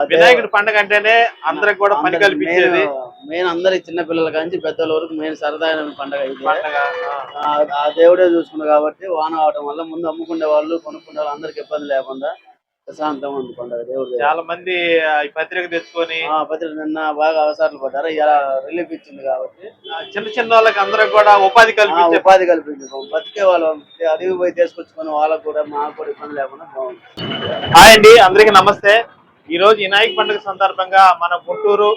వినాయకుడి పండుగ అంటేనే అందరికి కూడా పని కల్పించేది. మెయిన్ అందరి చిన్న పిల్లల కాంచి పెద్దల వరకు మెయిన్ సరదామైన పండగ ఇది. ఆ. దేవుడే చూసుకున్నాడు కాబట్టి వాన అవడం వల్ల ముందు అమ్ముకునే వాళ్ళు కొనుక్కునే వాళ్ళు అందరికి ఇబ్బంది లేకుండా ప్రశాంతంగా ఉంది పండగ దేవుడు. చాలా మంది ఈ పత్రిక తెచ్చుకొని ఆ పత్రిక నిన్న బాగా అవసరాలు పడ్డారు. ఇలా రిలీఫ్ ఇచ్చింది కాబట్టి. చిన్న చిన్న వాళ్ళకి అందరికి కూడా ఉపాధి కల్పించే ఉపాధి కల్పించాం బతికే వాళ్ళు అడవి పోయి తీసుకొచ్చుకొని వాళ్ళకు కూడా మాకు కూడా ఇబ్బంది లేకుండా బాగుంది. హాయ్ అండి అందరికి నమస్తే. ఈ రోజు వినాయక పండుగ సందర్భంగా మన గుంటూరు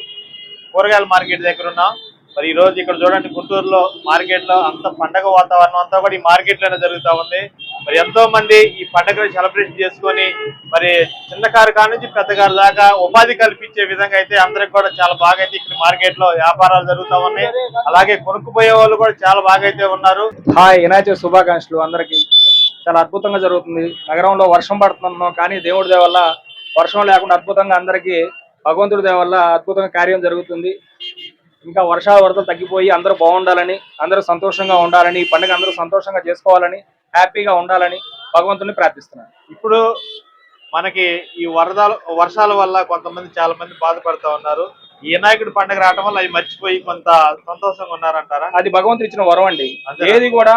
కూరగాయల మార్కెట్ దగ్గర ఉన్నాం. మరి ఈ రోజు ఇక్కడ చూడండి గుంటూరులో మార్కెట్లో అంత పండగ వాతావరణం అంతా కూడా ఈ మార్కెట్లోనే జరుగుతా ఉంది. మరి ఎంతో మంది ఈ పండుగను సెలబ్రేషన్ చేసుకొని మరి చిన్న కారు కాడ నుంచి పెద్ద కారు దాకా ఉపాధి కల్పించే విధంగా అయితే అందరికి కూడా చాలా బాగా అయితే ఇక్కడ మార్కెట్లో వ్యాపారాలు జరుగుతా ఉన్నాయి. అలాగే కొనుక్కుపోయే వాళ్ళు కూడా చాలా బాగా అయితే ఉన్నారు. హాయ్ వినాయక శుభాకాంక్షలు అందరికి. చాలా అద్భుతంగా జరుగుతుంది. నగరంలో వర్షం పడుతున్నాం కానీ దేవుడి దయ వల్ల వర్షం లేకుండా అద్భుతంగా అందరికి భగవంతుడి దయ వల్ల అద్భుతంగా కార్యం జరుగుతుంది. ఇంకా వర్షాల వరదలు తగ్గిపోయి అందరూ బాగుండాలని అందరూ సంతోషంగా ఉండాలని ఈ పండుగ అందరూ సంతోషంగా చేసుకోవాలని హ్యాపీగా ఉండాలని భగవంతుని ప్రార్థిస్తున్నాను. ఇప్పుడు మనకి ఈ వరదలు వర్షాల వల్ల కొంతమంది చాలా మంది బాధపడుతూ ఉన్నారు. ఈ వినాయకుడి పండుగ రావడం వల్ల అవి మర్చిపోయి కొంత సంతోషంగా ఉన్నారంటారా? అది భగవంతుడు ఇచ్చిన వరం అండి? ఏది కూడా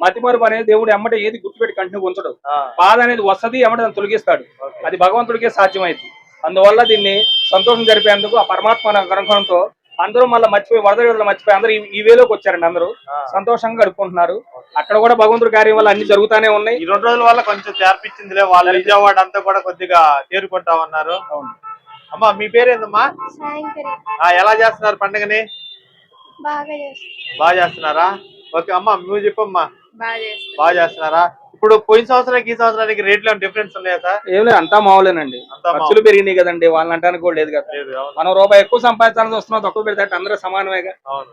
మతిమరుపు అనేది దేవుడు ఎమ్మట ఏది గుర్తుపెట్టి కంటిన్యూ ఉంచడు. బాధ అనేది వస్తది ఎమ్మట దాన్ని తొలగిస్తాడు. అది భగవంతుడికే సాధ్యమైంది. అందువల్ల దీన్ని సంతోషం జరిపేందుకు ఆ పరమాత్మ అనుగ్రహంతో అందరూ మళ్ళీ మర్చిపోయి వరద వీళ్ళని మర్చిపోయి అందరూ ఈ- వేలోకి వచ్చారండి అందరూ. సంతోషంగా గడుపుకుంటున్నారు. అక్కడ కూడా భగవంతుడి కార్యం వల్ల అన్ని జరుగుతానే ఉన్నాయి. ఈ రెండు రోజుల వల్ల కొంచెం చేర్పించిందిలే వాళ్ళ విజయవాడ అంతా కూడా కొద్దిగా తేరుకుంటా ఉన్నారు. అమ్మా మీ పేరేందమ్మా? ఎలా చేస్తున్నారు పండుగని? బాగా చేస్తాం బాగా చేస్తున్నారా? ఓకే అమ్మా నువ్వు చెప్పమ్మా బాగా చేస్తాం బాగా చేస్తున్నారా? ఇప్పుడు పోయిన సంవత్సరానికి ఈ సంవత్సరానికి రేట్లు డిఫరెన్స్ ఉన్నాయా సార్? ఏం లేదు అంతా మామూలేనండి. ఖర్చులు పెరిగినాయి కదండి వాళ్ళని అంటానికి కూడా లేదు కదా. మనం రూపాయి ఎక్కువ సంపాదించాలని వస్తున్నాం తక్కువ పెడితే అందరూ సమానమేగా. అవును.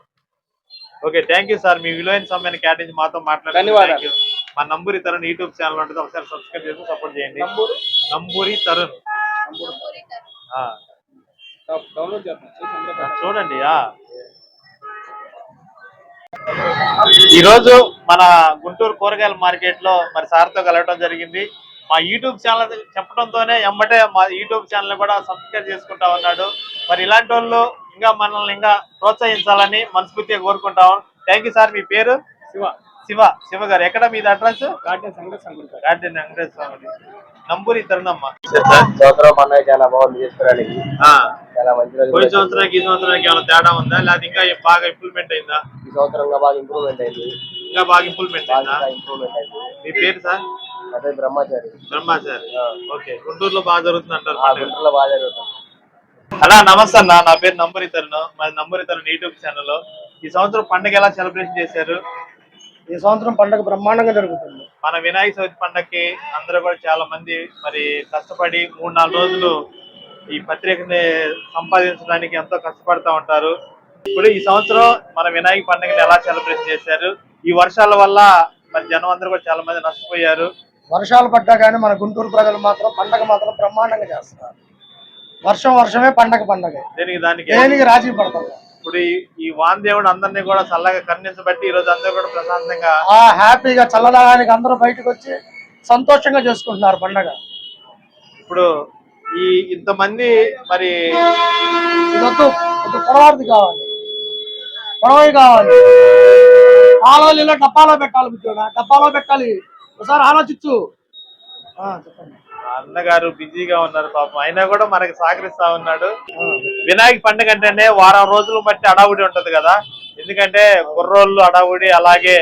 ఓకే థ్యాంక్ యూ సార్ మీ విలువైన సమయాన్ని కేటాయించి మాతో మాట్లాడారు ధన్యవాదాలు. మా నంబూరి తరుణ్ యూట్యూబ్ ఛానల్ ఉంటుంది ఒకసారి సబ్స్క్రైబ్ చేసి సపోర్ట్ చేయండి. నంబూరు? నంబూరి తరుణ్. ఆ, డౌన్లోడ్ చేస్తాం చూసి అందరూ పెట్టండి. చూడండి ఈరోజు మన గుంటూరు కూరగాయల మార్కెట్లో మరి సార్తో కలవడం జరిగింది. మా యూట్యూబ్ ఛానల్ చెప్పడంతోనే ఎమ్మటే మా యూట్యూబ్ ఛానల్ కూడా సబ్స్క్రైబ్ చేసుకుంటా ఉన్నాడు. మరి ఇలాంటి వాళ్ళు ఇంకా మనల్ని ఇంకా ప్రోత్సహించాలని మనస్ఫూర్తిగా కోరుకుంటాం థ్యాంక్ యూ సార్ మీ పేరు? శివ. శివ శివ గారు ఎక్కడ మీది అడ్రస్? గార్డెన్ వెంకటేశ్వర స్వామి నంబూరి తరుణమ్మ. సంవత్సరం చాలా బాగుంది చేసుకోవడానికి ఆ, చాలా మంచి రోజు పోయిన సంవత్సరానికి ఈ సంవత్సరానికి ఏమైనా తేడా ఉందా? లేకపోతే ఇంకా బాగా ఇంప్రూవ్మెంట్ అయిందా? ఈ సంవత్సరంగా బాగా ఇంప్రూవ్మెంట్ అయింది. ఇంకా బాగా ఇంప్రూవ్మెంట్ అయిందా? బాగా ఇంప్రూవ్మెంట్ అయింది. మీ పేరు సార్? అదే బ్రహ్మచారి. బ్రహ్మాచారి. ఓకే గుంటూరులో బాగా జరుగుతుంది అంటారు ఆ పండుగ. గుంటూరులో బాగా జరుగుతుంది. నమస్తే అన్న. నా పేరు నంబరి తరుణ్. మాది నంబరి తరుణ్ యూట్యూబ్ ఛానల్ ఈ సంవత్సరం పండుగ ఎలా సెలబ్రేషన్ చేశారు? ఈ సంవత్సరం పండుగ బ్రహ్మాండంగా జరుగుతుంది. మన వినాయక చవితి పండగకి అందరూ కూడా చాలా మంది మరి కష్టపడి మూడు నాలుగు రోజులు ఈ పత్రికని సంపాదించడానికి ఎంతో కష్టపడతా ఉంటారు. ఇప్పుడు ఈ సంవత్సరం మన వినాయక పండుగని ఎలా సెలబ్రేషన్ చేశారు? ఈ వర్షాల వల్ల మరి జనం అందరూ కూడా చాలా మంది నష్టపోయారు. వర్షాలు పడ్డా కానీ మన గుంటూరు ప్రజలు మాత్రం పండగ మాత్రం బ్రహ్మాండంగా చేస్తున్నారు వర్షం వర్షమే పండగ పండగ. దేనికి దానికి దేనికి రాజీ పడతారు ఇప్పుడు ఈ- ఈ వాన్ దేవుడు అందరినీ కూడా చల్లగా కరుణించబట్టి ఈ రోజు అందరూ కూడా ప్రశాంతంగా ఆ హ్యాపీగా చల్లదానికి అందరూ బయటకు వచ్చి సంతోషంగా చేసుకుంటున్నారు పండగ. ఇప్పుడు ఈ ఇంతమంది మరి ఇదొద్దు ఇది పొడవాడిది కావాలి. పొడవవి కావాలి. ఇలా డబ్బాలో పెట్టాలి బుద్ధుడా డబ్బాలో పెట్టాలి. ఒకసారి ఆలోచించు ఆ, చెప్పండి. అన్నగారు బిజీగా ఉన్నారు పాపం. అయినా కూడా మనకి సహకరిస్తా ఉన్నాడు. వినాయక పండుగ అంటేనే వారం రోజులు బట్టి అడావుడి ఉంటది కదా. ఎందుకంటే కుర్రోళ్ళు అడావుడి అలాగే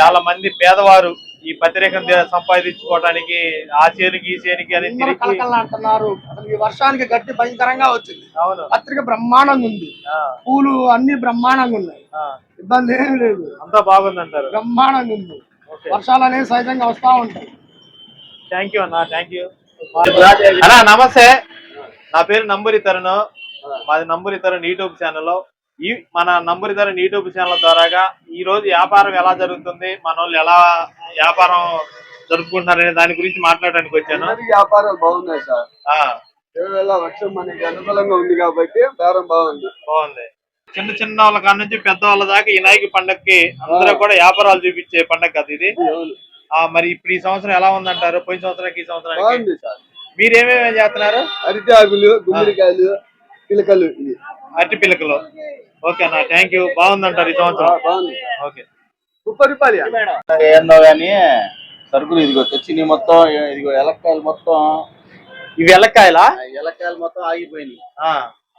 చాలా మంది పేదవారు ఈ పత్రికను దే- సంపాదించుకోవడానికి ఆ చేనికి ఈ చేనికి అని తిరిగి అసలు ఈ వర్షానికి గట్టి భయంకరంగా వచ్చింది. అవును. పత్రిక బ్రహ్మాండంగా ఉంది. పూలు అన్ని బ్రహ్మాండంగా ఉన్నాయి. ఇబ్బంది ఏమీ లేదు. అంతా బాగుందంటారు. బ్రహ్మాండంగా ఉంది. వర్షాలు అనేవి సహజంగా వస్తా ఉంటాయి. థ్యాంక్ యూ అన్న థ్యాంక్ యూ అన్నా నమస్తే. నా పేరు నంబూరి తరుణ్. మాది నంబూరి తరుణ్ యూట్యూబ్ ఛానల్ ఈ మన నంబూరి తరుణ్ యూట్యూబ్ ఛానల్ ద్వారాగా ఈ రోజు వ్యాపారం ఎలా జరుగుతుంది మన వాళ్ళు ఎలా వ్యాపారం జరుపుకుంటున్నారనే దాని గురించి మాట్లాడడానికి వచ్చాను. అందరి వ్యాపారాలు బాగున్నాయి సార్. వర్షం మనకి అనుకూలంగా ఉంది కాబట్టి వ్యాపారం బాగుంది. బాగుంది. చిన్న చిన్న వాళ్ళ కాడ నుంచి పెద్ద వాళ్ళ దాకా ఈ నాయకి పండగకి అందరూ కూడా వ్యాపారాలు చూపించే పండగ కదా ఇది. మరి ఇప్పుడు ఈ సంవత్సరం ఎలా ఉందంటారు? పోయిన సంవత్సరానికి ఈ సంవత్సరానికి? బాగుంది సార్. మీరేమేమి చేస్తున్నారు? అరటి ఆకులు గుమ్మడికాయలు పిలకలు ఇవి. అరటి పిల్లకలు ఓకే అన్న థ్యాంక్ యూ బాగుందంటారు ఈ సంవత్సరం. బాగుంది. ఓకే. ముప్పై రూపాయలు ఏందో గానీ సరుకులు ఇదిగో తెచ్చి మొత్తం ఇదిగో ఎలక్కాయలు మొత్తం. ఇవి ఎల్లకాయలా ఆ ఎలక్కాయలు మొత్తం ఆగిపోయినాయి. ఆ.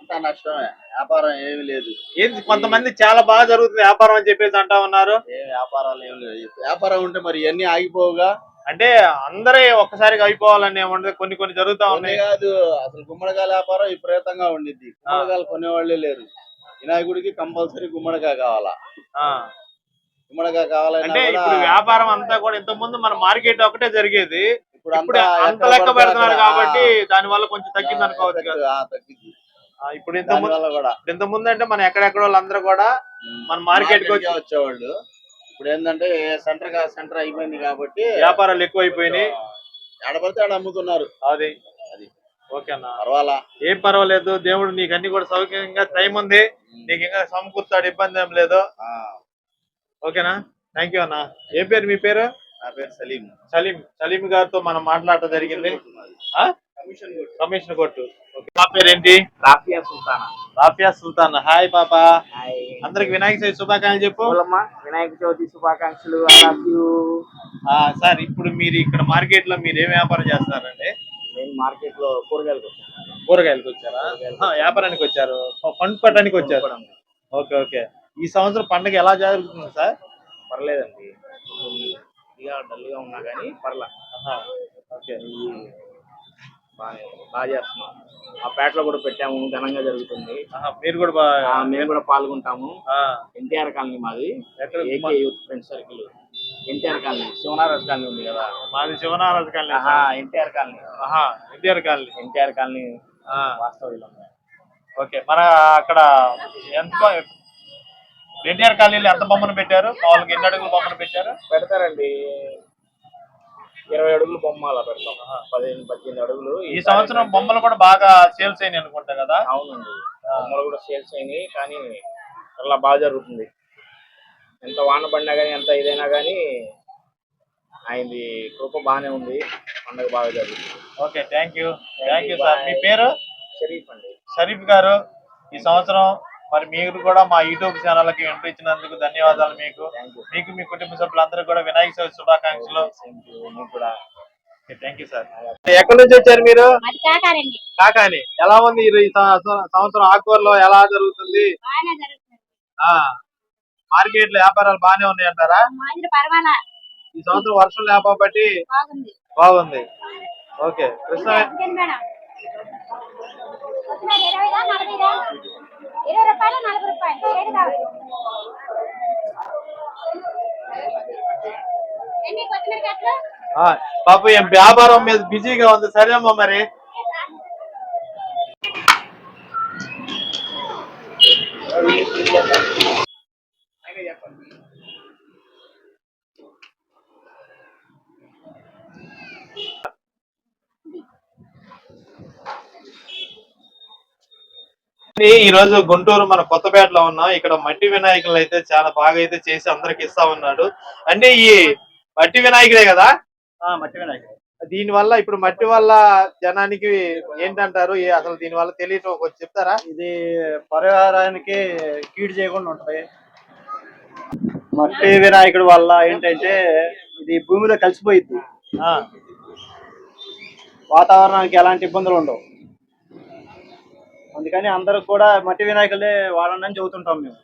అంతా నష్టమే. వ్యాపారం ఏమీ లేదు. ఏంది కొంతమంది చాలా బాగా జరుగుతుంది వ్యాపారం అని చెప్పేసి అంటా ఉన్నారు. ఏ వ్యాపారాలు ఏమి లేవు. వ్యాపారం ఉంటే మరి ఇవన్నీ ఆగిపోవుగా. అంటే అందరే ఒక్కసారిగా అయిపోవాలని ఏమంటే కొన్ని కొన్ని జరుగుతా ఉన్నాయి. కాదు అసలు గుమ్మడికాయ వ్యాపారం విపరీతంగా ఉండిద్ది. గుమ్మడికాయలు కొనేవాళ్ళే లేరు. వినాయకుడికి కంపల్సరీ గుమ్మడికాయ కావాలా? ఆ. గుమ్మడికాయ అంటే ఇప్పుడు వ్యాపారం అంతా కూడా ఇంత ముందు మన మార్కెట్ ఒకటే జరిగేది. ఇప్పుడు ఇప్పుడు అంతా ఎక్కడ లెక్క పడితే పెడుతున్నారు అక్కడ, కాబట్టి దాని వల్ల కొంచెం తగ్గింది అనుకోవచ్చు కదా. ఆ, ఆ, ఇప్పుడు ఇంత కూడా. ఇంత ముందు అంటే మన ఎక్కడెక్కడ వాళ్ళందరూ కూడా మన మార్కెట్కి వచ్చేవాళ్ళు. ఇప్పుడు ఏంటంటే సెంటర్ సెంటర్ అయిపోయింది కాబట్టి వ్యాపారాలు ఎక్కువైపోయినాయి. ఎడబడితే ఆడ అమ్ముతున్నారు అది. అది. ఓకే అన్న. పర్వాలా? ఏం పర్వాలేదు దేవుడు నీకు అన్ని కూడా సౌకర్యంగా టైం ఉంది. నీకు ఇంకా సమకూర్తాడు ఇబ్బంది ఏం లేదు. ఆ, ఓకేనా థ్యాంక్ యూ అన్న. ఏ పేరు మీ పేరు? నా పేరు సలీం. సలీం. సలీం గారితో మనం మాట్లాడటం జరిగింది. ఆ? కమిషన్ కొట్టు. పేరేంటి? రాఫియా సుల్తానా. రాఫియా సుల్తాన్. హాయ్ పాప. హాయ్ అందరికి వినాయక చవితి శుభాకాంక్షలు చెప్పు. వినాయక చవితి శుభాకాంక్షలు. సార్ ఇప్పుడు మీరు ఇక్కడ మార్కెట్లో మీరు ఏం వ్యాపారం చేస్తున్నారండి? నేను మార్కెట్లో కూరగాయలకు వచ్చాను. కూరగాయలకు వచ్చారా? వ్యాపారానికి వచ్చారు. ఫండ్ పెట్టడానికి వచ్చారు. Okay okay. ఈ సంవత్సరం పండుగ ఎలా జరుగుతుంది సార్? పర్లేదండి. ఇదిగా డల్గా ఉన్నా కానీ పర్లా. ఓకే. బాగా చేస్తున్నాం ఆ పేటలో కూడా పెట్టాము ఘనంగా జరుగుతుంది. మీరు కూడా మేము కూడా పాల్గొంటాము. ఎన్టీఆర్ కాలనీ మాది. AK youth friend circle. NTR colony. Sivanaraj colony ఉంది కదా. మాది Sivanaraju colony. NTR colony. NTR colony. NTR colony ఆ, వాస్తవ్యులు ఓకే మన అక్కడ ఎంత ఎన్టీఆర్ కాలనీలో ఎంత బొమ్మను పెట్టారు? మామూలుగా ఎన్ని అడుగులు బొమ్మను పెట్టారు? పెడతారండి. ఇరవై అడుగులు బొమ్మ అలా పెడతాం. పదిహేను పద్దెనిమిది అడుగులు ఈ సంవత్సరం బొమ్మలు కూడా బాగా సేల్స్ అయినాయి అనుకుంటా కదా? అవునండి. బొమ్మలు కూడా సేల్స్ అయినాయి కానీ అలా బాగా జరుగుతుంది. ఎంత వాన పడినా కానీ ఎంత ఇదైనా కానీ ఆయనది కృప బాగానే ఉంది. పండుగ బాగా జరుగుతుంది. Okay thank you. Thank you sir. మీ పేరు? షరీఫ్ అండి. షరీఫ్ గారు ఈ సంవత్సరం మరి మీరు కూడా మా యూట్యూబ్ ఛానల్కి ఎంట్రీ ఇచ్చినందుకు ధన్యవాదాలు మీకు. మీకు మీ కుటుంబ సభ్యులందరూ కూడా వినాయక చవితి శుభాకాంక్షలు. కూడా. థ్యాంక్ యూ సార్ ఎక్కడి నుంచి వచ్చారు మీరు? కాకాని ఎలా ఉంది ఈ ఈ సంవత్సరం సంవత్సరం ఆకూరలో ఎలా జరుగుతుంది? బాగానే జరుగుతుంది. ఆ మార్కెట్లో వ్యాపారాలు బాగానే ఉన్నాయి అంటారా ఈ సంవత్సరం వర్షం లేకపోబట్టి బాగుంది. బాగుంది. ఓకే. కృష్ణ ఇరవై రూపాయలు నలభై రూపాయలు. ఏది కావాలి? ఎన్ని కొత్తిమీర కట్టలు ఆ, ఏం వ్యాపారం మీద బిజీగా ఉంది. సరేమ్మా మరి. ఈ రోజు గుంటూరు మన కొత్తపేటలో ఉన్నాం. ఇక్కడ మట్టి వినాయకులు అయితే చాలా బాగా అయితే చేసి అందరికి ఇస్తా ఉన్నాడు. అంటే ఈ మట్టి వినాయకుడే కదా? మట్టి వినాయకుడు. దీని వల్ల ఇప్పుడు మట్టి వల్ల జనానికి ఏంటంటారు? ఏ- అసలు దీని వల్ల తెలియటం కొంచెం చెప్తారా? ఇది పరిహారానికి కీడు చేయకుండా ఉంటాయి మట్టి వినాయకుడి వల్ల ఏంటంటే ఇది భూమిలో కలిసిపోయింది ఆ, వాతావరణానికి ఎలాంటి ఇబ్బందులు ఉండవు. అందుకని అందరూ కూడా మట్టి వినాయకులే వాడండి అని చెబుతుంటాం మేము.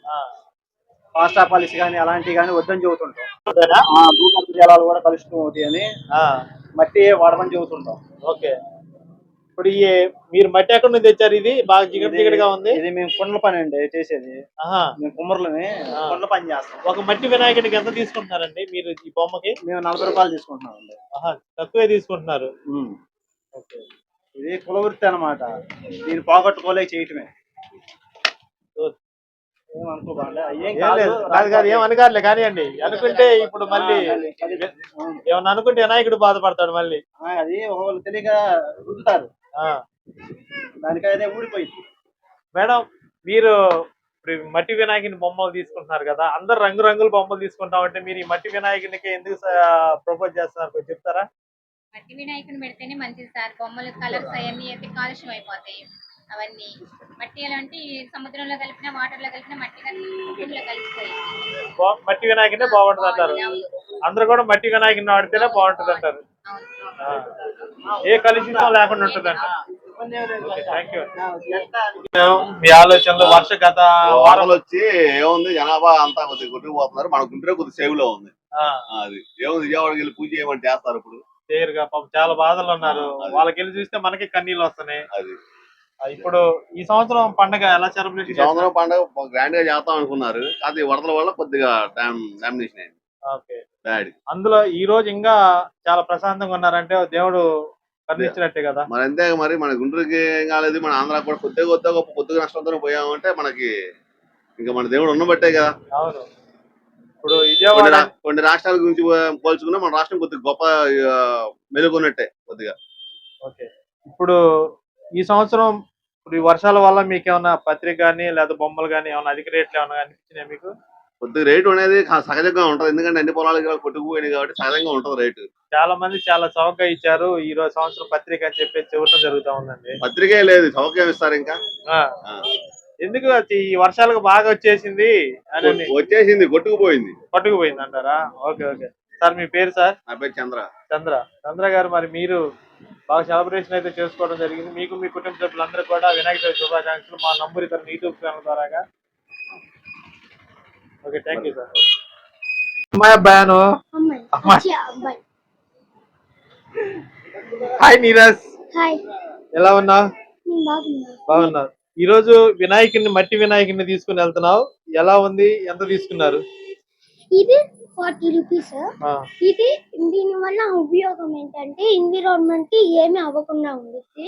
పాస్టా పాలిసి కానీ అలాంటివి కానీ వద్దని చెబుతుంటాం. భూగర్భ జలాలు కూడా కలుషితం అవుతాయి అని మట్టి వాడమని చెబుతుంటాం. ఓకే. ఇప్పుడు ఈ మీరు మట్టి ఎక్కడి నుంచి తెచ్చారు ఇది? బాగా జిగట జిగటగా ఉంది? ఇది మేము కుండల పని అండి చేసేది. ఆహా. మేము కుమ్మరులని. కుండల పని చేస్తాం. ఒక మట్టి వినాయకుడికి ఎంత తీసుకుంటున్నారండి మీరు ఈ బొమ్మకి? మేము నలభై రూపాయలు తీసుకుంటున్నాం అండి తక్కువే తీసుకుంటున్నారు. ఓకే. ఇది కులవృత్తి అన్నమాట. దీన్ని పోగొట్టుకోలేక చేయటమే. ఏమనుకోబాండి అయ్యేం ఏం కాదు లేదు. కాదు. కాదు ఏం అనుకోలే కానివ్వండి. అనుకుంటే ఇప్పుడు మళ్ళీ. ఏమన్నా అనుకుంటే వినాయకుడు బాధపడతాడు మళ్ళీ. అది వాళ్ళు తెలియక రుద్దుతారు. ఆ. దానికి అదే ఊడిపోయింది. మేడం మీరు మట్టి వినాయకుని బొమ్మలు తీసుకుంటున్నారు కదా అందరు రంగు రంగుల బొమ్మలు తీసుకుంటాం అంటే మీరు ఈ మట్టి వినాయకునికి ఎందుకు ప్రపోజ్ చేస్తున్నారు? కొంచెం చెప్తారా? మట్టి వినాయకుని పెడితేనే మంచిది సార్. బొమ్మలు కలర్స్ అవన్నీ అయితే కాలుష్యం అయిపోతాయి. అవన్నీ మట్టి ఎలా అంటే ఈ సముద్రంలో కలిపిన వాటర్లో కలిపిన మట్టి కలిసిపోయి. మట్టి వినాయకునే బాగుంటుంది అంటారు. అందరూ కూడా మట్టి వినాయకుని వాడితేనే బాగుంటుంది అంటారు. ఏ కలుషితం లేకుండా ఉంటుంది అంట మీ ఆలోచనలు వర్ష గత వారం వారాలు వచ్చి ఏముంది? జనాభా అంతా కొద్దిగా కొట్టుకుపోతున్నారు మన గుంటూరే కొద్దిగా సేవ్లో ఉంది అది. ఏముంది? విజయవాడకి వెళ్ళి పూజ చేయమని చేస్తారు ఇప్పుడు. చేయరుగా. పాపం చాలా బాధలు ఉన్నారు. వాళ్ళకి వెళ్ళి చూస్తే మనకి కన్నీళ్ళు వస్తున్నాయి. ఇప్పుడు ఈ సంవత్సరం పండగ ఎలా సెలబ్రేట్ ఈ సంవత్సరం పండుగ గ్రాండ్గా చేద్దాం అనుకున్నారు అది వరదల వల్ల కొద్దిగా డామ్ డామినేషన్ అయింది. అందులో ఈ రోజు ఇంకా చాలా ప్రశాంతంగా ఉన్నారంటే దేవుడు కరుణించినట్టే కదా. మరి అంతే మరి మన గుంటూరుకి ఏం కాలేదు. మన ఆంధ్ర కూడా కొద్దిగా కొద్దిగా కొద్దిగా నష్టంతో పోయామంటే మనకి ఇంకా మన దేవుడు ఉన్నబట్టే కదా. అవును. ఇప్పుడు విజయవాడ కొన్ని రాష్ట్రాల గురించి పోల్చుకున్నా మన రాష్ట్రం కొద్దిగా గొప్ప మెలుగున్నట్టే కొద్దిగా. ఓకే. ఇప్పుడు ఈ సంవత్సరం ఇప్పుడు ఈ వర్షాల వల్ల మీకు ఏమైనా పత్రిక కానీ లేదా బొమ్మలు కానీ ఏమైనా అధిక రేట్లు ఏమైనా అనిపించినాయి మీకు? కొద్దిగా రేటు అనేది సహజంగా ఉంటది. ఎందుకంటే అన్ని పొలాలకి ఇలా కొట్టుకుపోయినాయి కాబట్టి సహజంగా ఉంటది రేటు. చాలా మంది చాలా చౌకగా ఇచ్చారు. ఈ రోజు సంవత్సరం పత్రిక అని చెప్పి చెప్పడం జరుగుతా ఉందండి. పత్రికే లేదు. సౌకర్యం ఇస్తారు ఇంకా. ఎందుకు ఈ వర్షాలకు బాగా వచ్చేసింది అని వచ్చేసింది కొట్టుకుపోయింది. పట్టుకుపోయింది అంటారా? Okay okay. సార్ మీ పేరు సార్? నా పేరు చంద్ర. చంద్ర. చంద్ర గారు మరి మీరు బాగా సెలబ్రేషన్ అయితే చేసుకోవడం జరిగింది. మీకు మీ కుటుంబ సభ్యులందరూ కూడా వినాయక చవితి శుభాకాంక్షలు. మా నంబర్ ఇతర యూట్యూబ్ ఛానల్ ద్వారాగా. ఓకే థ్యాంక్ యూ సార్ అమ్మాయి అబ్బాయాను హాయ్ నీరజ్. ఎలా ఉన్నావు? నేను బాగున్నా. ఈ రోజు వినాయకుడిని మట్టి వినాయకుడిని తీసుకుని వెళ్తున్నావు. ఎలా ఉంది? ఎంత తీసుకున్నారు? ఇది ఫార్టీ రూపీస్. ఇది దీని వల్ల ఉపయోగం ఏంటంటే ఎన్విరాన్మెంట్కి ఏమి అవ్వకుండా ఉంటుంది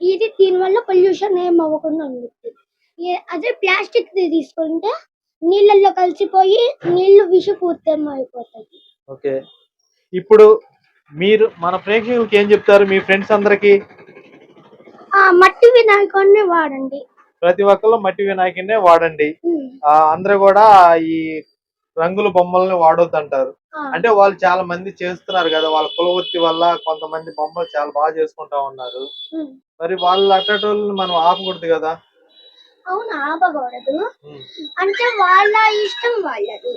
ఇది దీని వల్ల పొల్యూషన్ ఏమి అవ్వకుండా ఉంటుంది ఏ- అదే ప్లాస్టిక్ తీసుకుంటే నీళ్ళల్లో కలిసిపోయి నీళ్ళు విషపూరితం అయిపోతాయి. ఓకే. ఇప్పుడు మీరు మన ప్రేక్షకులకి ఏం చెప్తారు? మీ ఫ్రెండ్స్ అందరికి మట్టి వినాయకుడిని వాడండి. ప్రతి ఒక్కరు మట్టి వినాయకుడినే వాడండి. అందరూ కూడా ఈ రంగుల బొమ్మల్ని వాడొద్దు అంటారు ఆ, అంటే వాళ్ళు చాలా మంది చేస్తున్నారు కదా వాళ్ళ కులవృత్తి వల్ల కొంతమంది బొమ్మలు చాలా బాగా చేసుకుంటా ఉన్నారు. మరి వాళ్ళు అట్టటోళ్ళని మనం ఆపకూడదు కదా. అవును ఆపకూడదు. అంటే వాళ్ళ ఇష్టం వాళ్ళది.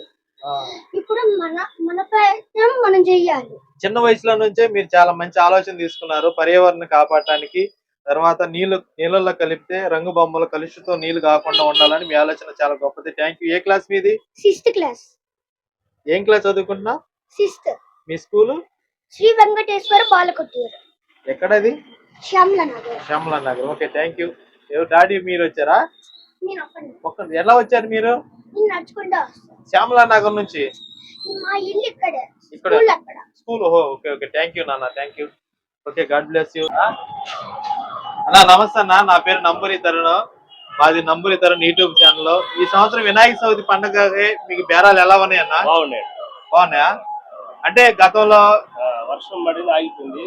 ఇప్పుడు మన మన ప్రయత్నం మనం చెయ్యాలి. చిన్న వయసులో నుంచే మీరు చాలా మంచి ఆలోచన తీసుకున్నారు పర్యావరణం కాపాడటానికి. తర్వాత నీళ్ళు నీళ్ళల్లో కలిపితే రంగు బొమ్మలు కలుషితో నీళ్ళు కాకుండా ఉండాలని మీ ఆలోచన చాలా గొప్పది. థ్యాంక్ యూ ఏ క్లాస్ మీది? సిక్స్త్ క్లాస్ ఏం క్లాస్ చదువుకుంటున్నా సిక్స్త్ మీ స్కూలు శ్రీ వెంకటేశ్వర బాలకొట్టూరు ఎక్కడది? Shyamala Nagar Shyamala Nagar okay thank you daddy మీరు వచ్చారా? ఎలా వచ్చారు మీరు? నడుచుకుంటా శ్యామలా నగర్ నుంచి? మా ఇల్లు ఇక్కడే. ఇక్కడ. School okay okay thank you నాన్న. Thank you okay God bless you అన్న నమస్తే అన్న. నా పేరు నంబూరి తరుణ్. మాది నంబూరి తరుణ్ యూట్యూబ్ ఛానల్ ఈ సంవత్సరం వినాయక చవితి పండుగ మీకు బేరాలు ఎలా ఉన్నాయి అన్న? బాగున్నాయి. బాగున్నాయా? అంటే గతంలో వర్షం పడింది ఆగిపోయింది.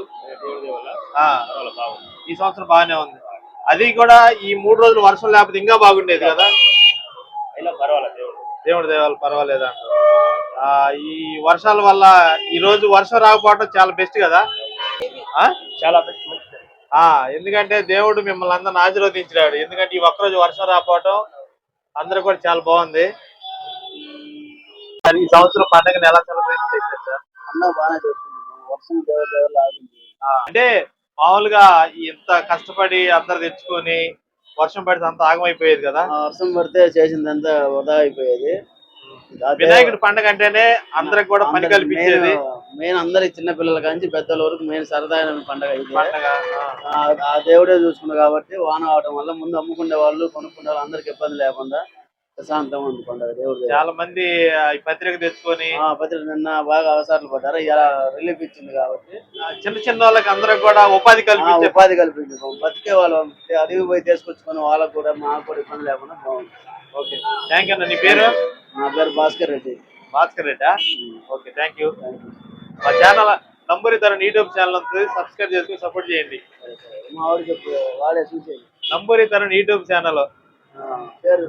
ఈ సంవత్సరం బాగానే ఉంది. అది కూడా ఈ మూడు రోజులు వర్షం లేకపోతే ఇంకా బాగుండేది కదా? అయినా పర్వాలేదు దేవుడు దేవుడి దేవాలు పర్వాలేదు? ఈ వర్షాల వల్ల ఈ రోజు వర్షం రాకపోవడం చాలా బెస్ట్ కదా? ఆ చాలా మంచిది. ఆ ఎందుకంటే దేవుడు మిమ్మల్ని అందరిని ఆశీర్వదించాడు ఎందుకంటే ఈ ఒక్కరోజు వర్షం రాకపోవటం అందరూ కూడా చాలా బాగుంది. ఈ సంవత్సరం పండుగను ఎలా సెలబ్రేట్ చేశారు సార్? అన్న బాగానే చేస్తుంది. వర్షం అంటే మామూలుగా ఇంత కష్టపడి అందరు తెచ్చుకొని వర్షం పడితే అంత ఆగమైపోయేది కదా? వర్షం పడితే చేసిందంతా వృధా అయిపోయేది. వినాయకుడి పండుగ అంటేనే అందరికి కూడా పని కల్పించేది. మెయిన్ అందరి చిన్న పిల్లల కాంచి పెద్దల వరకు మెయిన్ సరదామైన పండగ పండుగ ఆ. దేవుడే చూసుకున్నాడు కాబట్టి వాన అవడం వల్ల ముందు అమ్ముకునే వాళ్ళు కొనుక్కునే వాళ్ళు అందరికి ఇబ్బంది లేకుండా ప్రశాంతంగా ఉంది పండుగ దేవుడి. చాలా మంది ఈ పత్రిక తెచ్చుకొని ఆ పత్రిక నిన్న బాగా అవసరాలు పడ్డారు. ఇలా రిలీఫ్ ఇచ్చింది కాబట్టి. చిన్న చిన్న వాళ్ళకి అందరికి కూడా ఉపాధి కల్పించే ఉపాధి కల్పించింది. బతికే వాళ్ళు అడిగి పోయి తీసుకొచ్చుకొని వాళ్ళకు కూడా మాకు కూడా ఇబ్బంది లేకుండా బాగుంది. ఓకే. థ్యాంక్ యూ నీ పేరు? నా పేరు Bhaskar Reddy. Bhaskar రెడ్డా? Okay thank you. మా ఛానల్ నంబర్ ఇద్దరు యూట్యూబ్ ఛానల్ సబ్స్క్రైబ్ చేసుకుని సపోర్ట్ చేయండి. మా వాడికి చెప్పు వాడే చూసేది నంబర్ ఇద్దరు యూట్యూబ్ ఛానల్. పేరు.